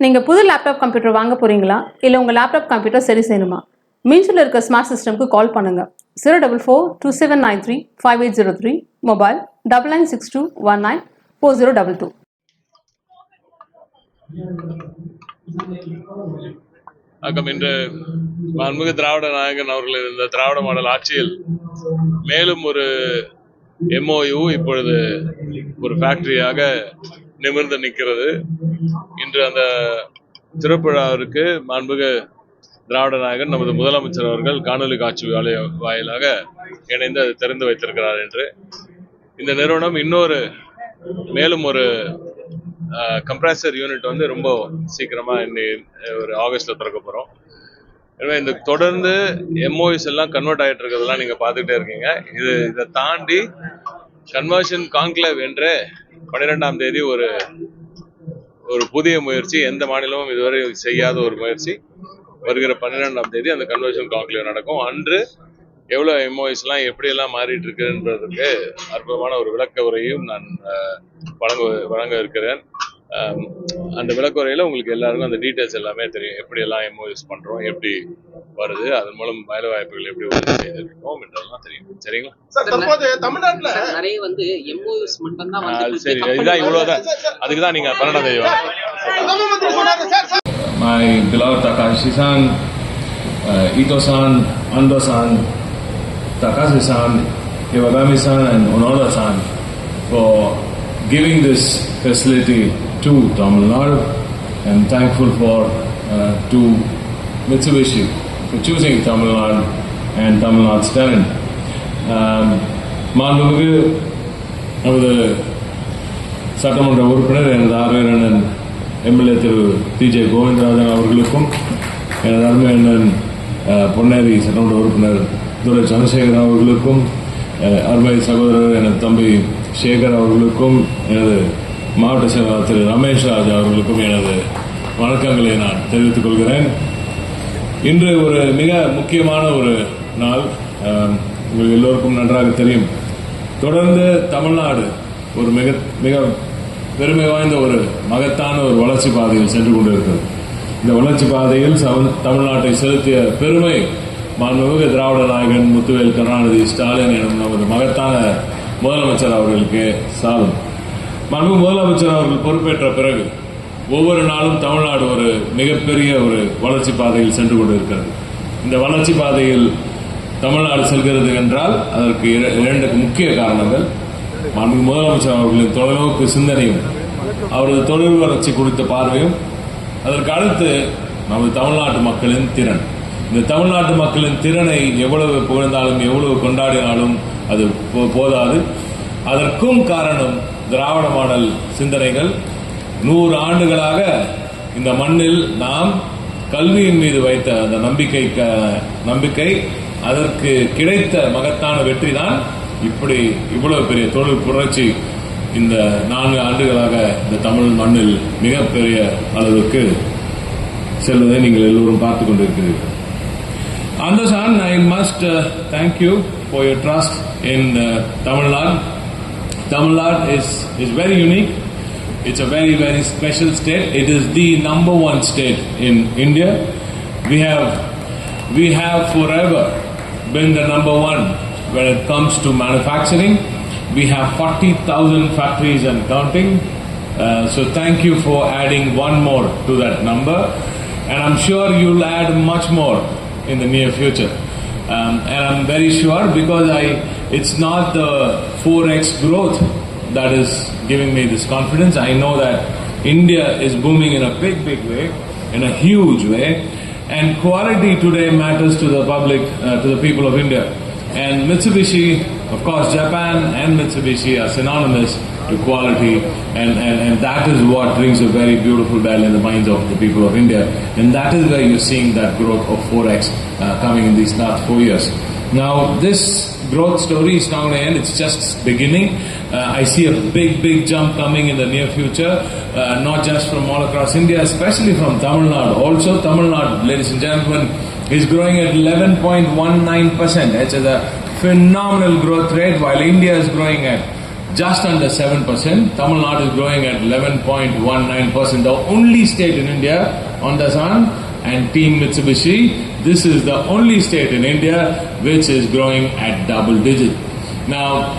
நீங்கள் புது laptop computer வாங்க போகிறீங்களா இல்லை உங்கள் லேப்டாப் கம்ப்யூட்டர் சரி செய்யணுமா? மீன்ஸில் இருக்க ஸ்மார்ட் சிஸ்டம்க்கு கால் பண்ணுங்கள் zero double four two seven nine three five eight zero three mobile double nine six two one nine four zero double two வணக்கம். இன்று மாண்புமிகு திராவிட நாயகன் அவர்கள் இருந்த திராவிட மாடல் ஆட்சியில் மேலும் ஒரு எம்ஓயு இப்பொழுது ஒரு ஃபேக்டரியாக நிமிர்ந்து நிற்கிறது. இன்று அந்த திருப்பிழாவிற்கு மாண்புக திராவிட நாயகன் நமது முதலமைச்சர் அவர்கள் காணொலி காட்சி வாயிலாக இணைந்து அதை திறந்து வைத்திருக்கிறார் என்று. இந்த நிறுவனம் இன்னொரு மேலும் ஒரு கம்ப்ரஸர் யூனிட் வந்து ரொம்ப சீக்கிரமா இன்னி ஒரு ஆகஸ்ட்ல திறக்க போறோம். எனவே இந்த தொடர்ந்து எம்ஓஎஸ் எல்லாம் கன்வெர்ட் ஆகிட்டு இருக்கிறதெல்லாம் நீங்க பார்த்துக்கிட்டே இருக்கீங்க. இது இதை தாண்டி கன்வர்ஷன் கான்க்ளேவ் என்று பன்னிரெண்டாம் தேதி ஒரு ஒரு புதிய முயற்சி எந்த மாநிலமும் இதுவரை செய்யாத ஒரு முயற்சி வருகிற பன்னிரெண்டாம் தேதி அந்த கன்வர்ஷன் கான்க்ளேவ் நடக்கும். அன்று எவ்வளோ எம்ஓஎஸ்லாம் எப்படியெல்லாம் மாறிட்டு இருக்குன்றதுக்கு அற்புதமான ஒரு விளக்க உரையும் நான் வழங்க வழங்க இருக்கிறேன். அந்த விளக்க உரையில உங்களுக்கு எல்லாருக்கும் அந்த டீட்டெயில்ஸ் எல்லாமே தெரியும். எப்படி எல்லாம் எம்ஓஎஸ் பண்றோம் எப்படி வருது அதன் மூலம் வேலை வாய்ப்புகள் எப்படி உறுதி செய்திருக்கோம் என்றெல்லாம் தெரியும். சரிங்களா? தமிழ்நாட்டுல நிறைய வந்து மட்டும் தான் சரி இதுதான் இவ்வளவுதான். அதுக்கு தான் நீங்க பன்னெண்டாம் தேதி my beloved Takashi-san, uh, Ito-san, Ando-san, Takashi-san, Iwagami-san and Onoda-san giving this facility to Tamil Nadu. I'm thankful for uh, to Mitsubishi for choosing Tamil Nadu and Tamil Nadu's talent. Um, மாண்புமிகு நமது சட்டமன்ற உறுப்பினர் எனது ஆர்வேர் MLA திரு T J Govindarajan அவர்களுக்கும் எனது அருமை அண்ணன் பொன்னேரி சட்டமன்ற உறுப்பினர் துரை சந்திரசேகரன் அவர்களுக்கும் அருமை சகோதரர் எனது தம்பி சேகர் அவர்களுக்கும் எனது மாவட்ட செயலாளர் திரு ரமேஷ் ராஜ் அவர்களுக்கும் எனது வணக்கங்களை நான் தெரிவித்துக் கொள்கிறேன். இன்று ஒரு மிக முக்கியமான ஒரு நாள். உங்கள் உங்களுக்கு எல்லோருக்கும் நன்றாக தெரியும். தொடர்ந்து தமிழ்நாடு ஒரு மிக மிக பெருமை வாய்ந்த ஒரு மகத்தான ஒரு வளர்ச்சி பாதையில் சென்று கொண்டிருக்கிறது. இந்த வளர்ச்சி பாதையில் தமிழ்நாட்டை செலுத்திய பெருமை மாண்புமிகு திராவிட நாயகன் முத்துவேல் கருணாநிதி ஸ்டாலின் எனும் நமது மகத்தான முதலமைச்சர் அவர்களுக்கு சாதம் மாண்பு முதலமைச்சர் அவர்கள் பொறுப்பேற்ற பிறகு ஒவ்வொரு நாளும் தமிழ்நாடு ஒரு மிகப்பெரிய ஒரு வளர்ச்சி பாதையில் சென்று கொண்டிருக்கிறது. இந்த வளர்ச்சி பாதையில் தமிழ்நாடு செல்கிறது என்றால் அதற்கு இர- இரண்டு முக்கிய காரணங்கள் மாண்பு முதலமைச்சர் அவர்களின் தொலைநோக்கு சிந்தனையும் அவரது தொழில் வளர்ச்சி குறித்த பார்வையும் அதற்கு அடுத்து நமது தமிழ்நாட்டு மக்களின் திறன். இந்த தமிழ்நாட்டு மக்களின் திறனை எவ்வளவு புகழ்ந்தாலும் எவ்வளவு கொண்டாடினாலும் அது போ- போதாது. அதற்கும் காரணம் திராவிட மாடல் சிந்தனைகள். நூறு ஆண்டுகளாக இந்த மண்ணில் நாம் கல்வியின் மீது வைத்த அந்த நம்பிக்கை நம்பிக்கை அதற்கு கிடைத்த மகத்தான வெற்றி தான் இப்படி இவ்வளவு பெரிய தொழில் புரட்சி இந்த நான்கு ஆண்டுகளாக இந்த தமிழ் மண்ணில் மிகப்பெரிய அளவுக்கு செல்வதை நீங்கள் எல்லோரும் பார்த்துக் கொண்டிருக்கிறீர்கள். Hand, I must uh, thank you for your trust in uh, Tamil Nadu. Tamil Nadu is, is very unique. It's a very, very special state. It is the number one state in India. We have, we have forever been the number one when it comes to manufacturing. We have 40,000 factories and counting. Uh, so thank you for adding one more to that number. And I'm sure you'll add much more in the near future. Um, and I'm very sure because I, it's not the 4x growth that is giving me this confidence. I know that India is booming in a big, big way, in a huge way, and quality today matters to the public, uh, to the people of India. And Mitsubishi, of course, Japan and Mitsubishi are synonymous to quality, and, and, and that is what rings a very beautiful bell in the minds of the people of India. And that is where you're seeing that growth of 4x uh, coming in these last four years. Now, this growth story is not going to end, it's just beginning. Uh, I see a big, big jump coming in the near future, uh, not just from all across India, especially from Tamil Nadu. Also, Tamil Nadu, ladies and gentlemen, is growing at 11.19%. It's a phenomenal growth rate, while India is growing at just under 7%. Tamil Nadu is growing at 11.19%. The only state in India on the sun and Team Mitsubishi, this is the only state in India which is growing at double digit. Now,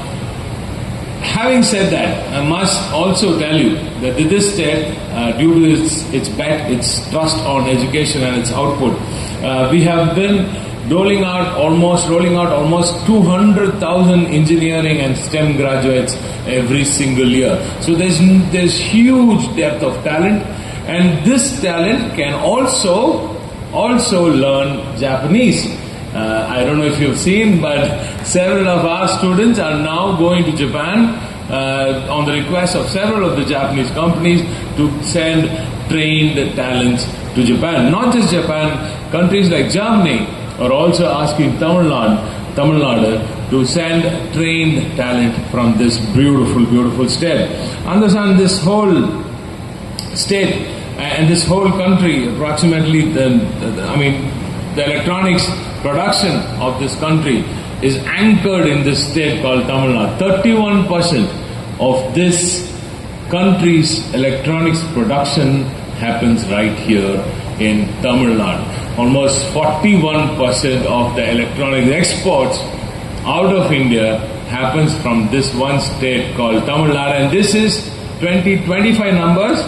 having said that, I must also tell you that this state, uh, due to its, its bet, its trust on education and its output, uh, we have been rolling out almost rolling out almost 200,000 engineering and STEM graduates every single year. So there's there's huge depth of talent, and this talent can also also learn Japanese. Uh, I don't know if you've seen, but several of our students are now going to Japan uh, on the request of several of the Japanese companies to send trained talents to Japan. Not just Japan, countries like Germany are also asking Tamil Nadu, Tamil Nadu to send trained talent from this beautiful, beautiful state. Understand this whole state and this whole country, approximately, the, the- I mean, the electronics production of this country is anchored in this state called Tamil Nadu. 31% of this country's electronics production happens right here in Tamil Nadu. Almost 41% of the electronics exports out of India happens from this one state called Tamil Nadu. And this is 2025 numbers.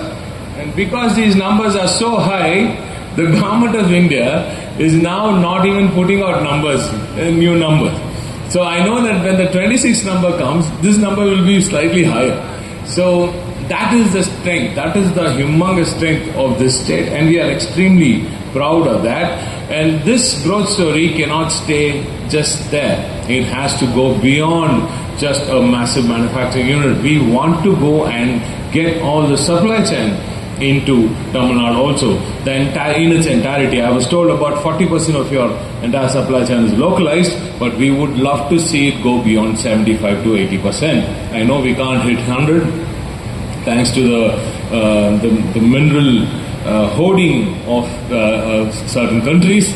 And because these numbers are so high the government of India is now not even putting out numbers uh, new numbers. So I know that when the 26 number comes this number will be slightly higher. So that is the strength that is the humongous strength of this state and we are extremely proud of that and this growth story cannot stay just there. It has to go beyond just a massive manufacturing unit. We want to go and get all the supply chain into Tamil Nadu also. The entire, in its entirety. I was told about 40% of your entire supply chain is localized, but we would love to see it go beyond 75 to 80%. I know we can't hit 100, thanks to the uh, the, the mineral uh, hoarding of uh, uh, certain countries.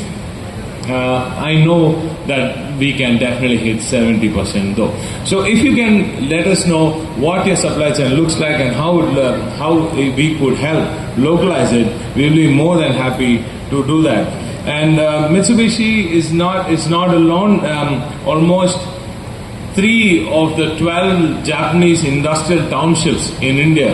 Uh, I know that we can definitely hit 70% though. So if you can let us know what your supply chain looks like and how it, uh, how we could help localize it, we'll be more than happy to do that. And Mitsubishi is not is not alone. Um, almost three of the 12 Japanese industrial townships in India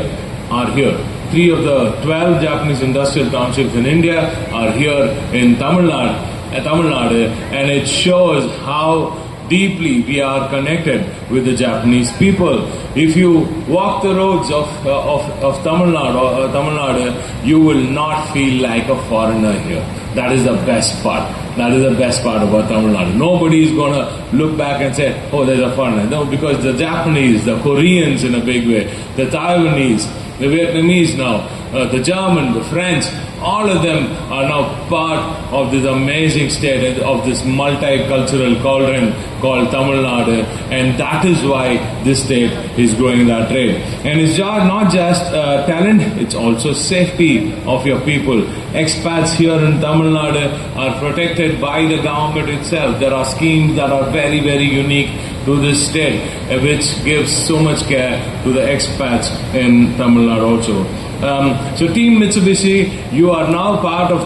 are here. Three of the 12 Japanese industrial townships in India are here in Tamil Nadu, uh, Tamil Nadu and it shows how deeply we are connected with the Japanese people. If you walk the roads of, uh, of, of Tamil Nadu, uh, Tamil Nadu, you will not feel like a foreigner here. That is the best part. That is the best part about Tamil Nadu. Nobody is gonna look back and say, "Oh, there's a foreigner." No, because the Japanese, the Koreans, in a big way, the Taiwanese, the Vietnamese now, uh, the German, the French, all of them are now part of this amazing state of this multicultural cauldron called Tamil Nadu, and that is why this state is growing that rate. And it's not just uh, talent; it's also safety of your people. Expats here in Tamil Nadu are protected by the government itself. There are schemes that are very, very unique to this state, uh, which gives so much care to the expats in Tamil Nadu also. Um, so, Team Mitsubishi, you are now part of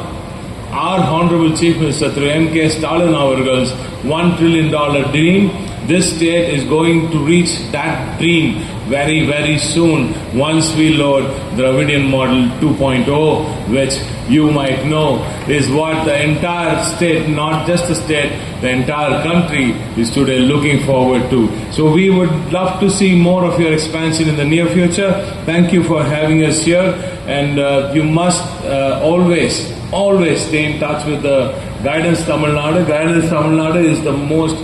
our Honorable Chief Minister through MK Stalin Avargal's $1 trillion dream. This state is going to reach that dream very, very soon once we load Dravidian Model 2.0, which you might know is what the entire state, not just the state, the entire country is today looking forward to. So we would love to see more of your expansion in the near future. Thank you for having us here, and uh, you must uh, always, always stay in touch with the Guidance Tamil Nadu. Guidance Tamil Nadu is the most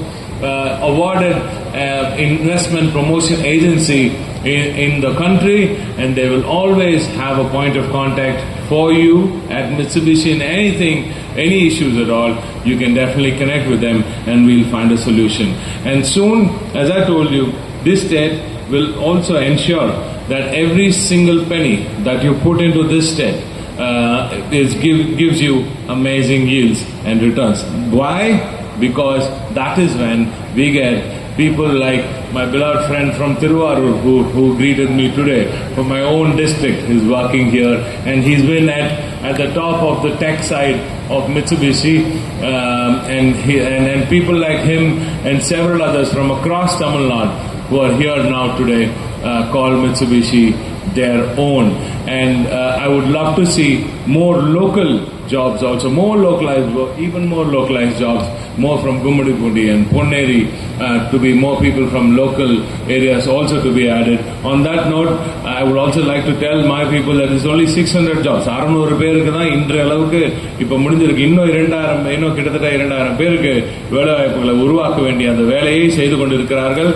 uh, awarded uh, investment promotion agency in, in the country, and they will always have a point of contact for you at Mitsubishi in anything, any issues at all. You can definitely connect with them, and we'll find a solution. And soon, as I told you, this state will also ensure that every single penny that you put into this state uh, is give, gives you amazing yields and returns. Why? Because that is when we get people like my beloved friend from Tiruvarur who, who greeted me today from my own district is working here and he's been at, at the top of the tech side of Mitsubishi um, and, he, and, and people like him and several others from across Tamil Nadu who are here now today uh, call Mitsubishi their own. And uh, I would love to see more local jobs also, more localized, work, even more localized jobs, more from Gumadipundi and Ponneri, uh, to be more people from local areas also to be added. On that note, I would also like to tell my people that there's only 600 jobs. 600 பேருக்கு தான் இன்றைய அளவுக்கு இப்போ முடிஞ்சிருக்கு இன்னும் இரண்டாயிரம் இன்னும் கிட்டத்தட்ட இரண்டாயிரம் பேருக்கு வேலைவாய்ப்புகளை உருவாக்க வேண்டிய அந்த வேலையை செய்து கொண்டிருக்கிறார்கள்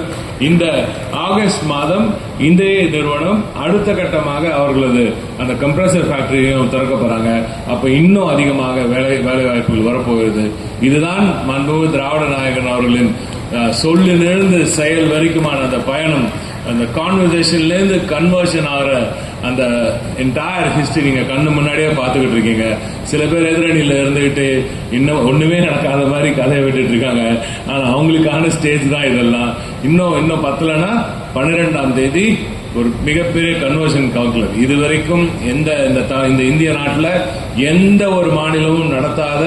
இந்த ஆகஸ்ட் மாதம் இந்த நிறுவனம் அடுத்த கட்டமாக அவர்களது அந்த கம்ப்ரஸர் ஃபேக்டரியும் திறக்க போறாங்க. அப்ப இன்னும் அதிகமாக வேலை வேலை வாய்ப்புகள் வரப்போகிறது. இதுதான் மாண்புமிகு திராவிட நாயகன் அவர்களின் சொல்லிலிருந்து செயல் வரைக்குமான அந்த பயணம். அந்த கான்வர்சேஷன்லேருந்து கன்வர்ஷன் ஆகிற அந்த என்டையர் ஹிஸ்டரி நீங்க கண்ணு முன்னாடியே பார்த்துக்கிட்டு இருக்கீங்க. சில பேர் எதிரணியில் இருந்துகிட்டு இன்னும் ஒண்ணுமே நடக்காத மாதிரி கதையை விட்டுட்டு இருக்காங்க. ஆனால் அவங்களுக்கான ஸ்டேஜ் தான் இதெல்லாம். இன்னும் இன்னும் பத்தலைன்னா பன்னிரெண்டாம் தேதி ஒரு மிகப்பெரிய கன்வர்ஷன் கவுன்சிலர் இது வரைக்கும் எந்த இந்த இந்த இந்திய நாட்டில் எந்த ஒரு மாநிலமும் நடத்தாத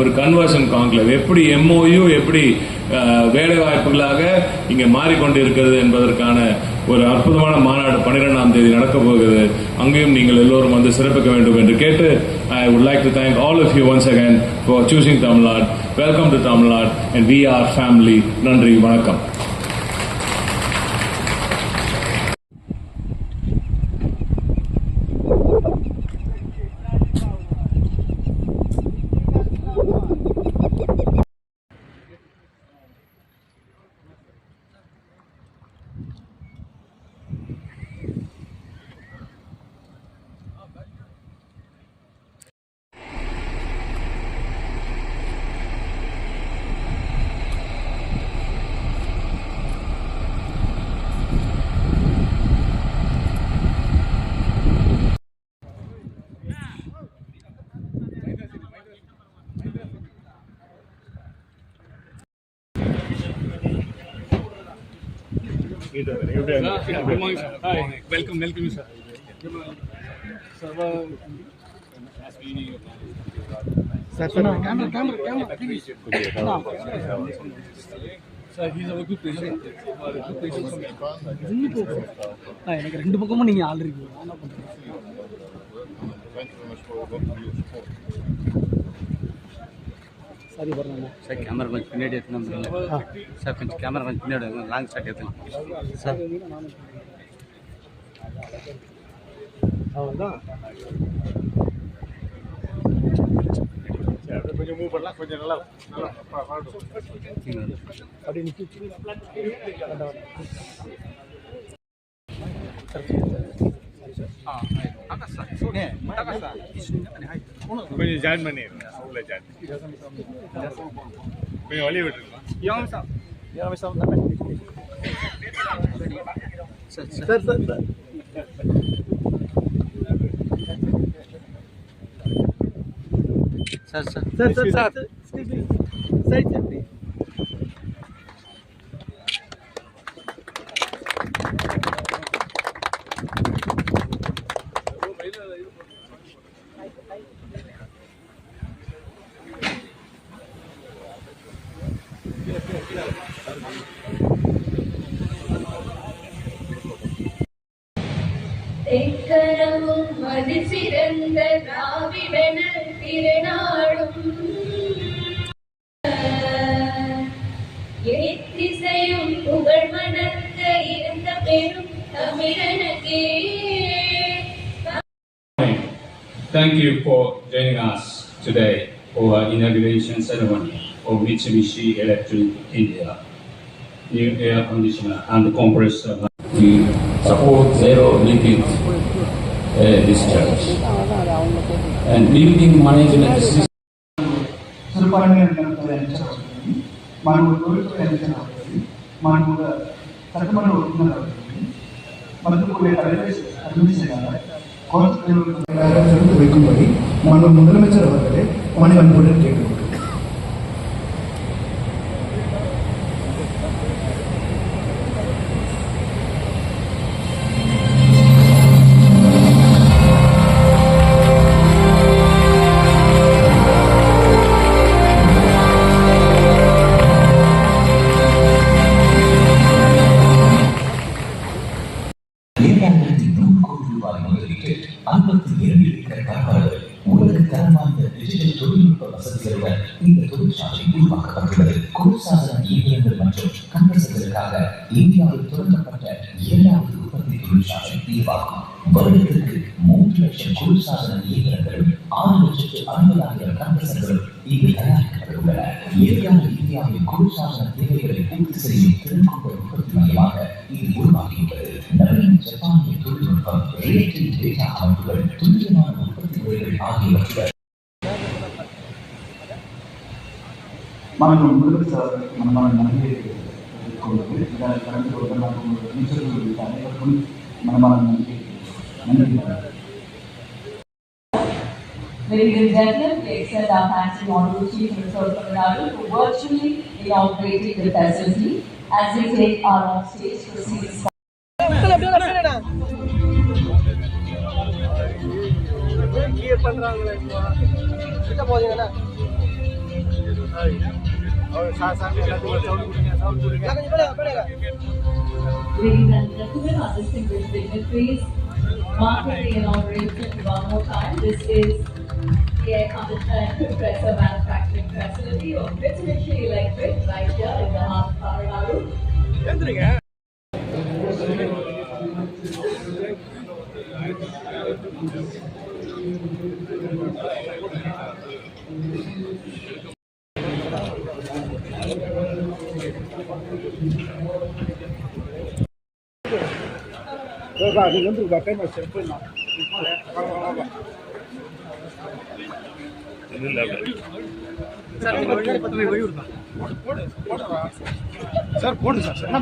ஒரு கன்வர்ஷன் கான்க்ளேவ் எப்படி எம்ஓயு எப்படி வேலை வாய்ப்புகளாக இங்கே மாறிக்கொண்டு இருக்கிறது என்பதற்கான ஒரு அற்புதமான மாநாடு பன்னிரெண்டாம் தேதி நடக்கப் போகிறது. அங்கேயும் நீங்கள் எல்லோரும் வந்து சிறப்பிக்க வேண்டும் என்று கேட்டு I would like to thank all of you once again for choosing Tamil Nadu welcome to Tamil Nadu and we are family நன்றி வணக்கம். Welcome welcome sir sir camera camera camera sir he's அவர் good patient good patient எனக்கு ரெண்டு பக்கமும் நீங்கள் ஆள் இருக்கீங்க అది బర్నన్నా sir camera కొంచెం పిన్నడి ఎత్తున్నాం సార్ కొంచెం కెమెరా కొంచెం పిన్నడి లాంగ్ షాట్ ఎత్తున్నాం సార్ ಹೌದಾ கொஞ்சம் மூவ் பண்ணலாம் கொஞ்சம் நல்லா அப்படி ஆ ஆகாஷ் சார் ஆகாஷ் சார் கொஞ்சம் ஜாயின் பண்ணிடுங்க ಊರಲ್ಲೇ ಜಾತಿ ಒಲಿ sir sir sir sir sir sir sir sir सही चलती தெக்கரமும் மதி சிறந்த திராவிடன திருநாடும் எத்திசையும் புகழ் மணக்க இருந்த பெரும் தமிழனுக்கே Thank you for joining us today for our inauguration ceremony of Mitsubishi Electric India, new air conditioner and compressor. We support zero liquid discharge and building management system. మనము కోరిక పెంచబడుతుంది మనము సగమను ఉంటున్నది మనకు అడ్మిషన్ కోర్సు வைக்கும்படி மன்னர் முதலமைச்சர் அவர்களே மணி அன்புடன் கேட்கிறோம் இயந்திரங்கள் ஆறு லட்சத்து ஐம்பதாயிரம் கம்பசர்கள் இங்கு தயாரிக்கப்பட்டுள்ளன. எதிரான இந்தியாவின் குருசாசன தேவைகளை இது உருவாகியுள்ளது. நவீன ஜப்பானிய தொழில்நுட்பம் ரியல்டைம் டேட்டா அமைப்புகள் துல்லியமான மனமான நன்றியை கடந்த ஒரு நாள் மனமான நன்றியை நன்றி. We extend our thanks to Honorable Chief Minister of Tamil Nadu for virtually inaugurating the facility as they take our own stage proceedings. Ladies and gentlemen, our distinguished dignitaries, marking the inauguration one more time. This is Air competent compressor manufacturing facility of Mitsubishi Electric right here in the heart of Tamil Nadu. Bapak, ini untuk bapak masih pun, sir போடுங்க sir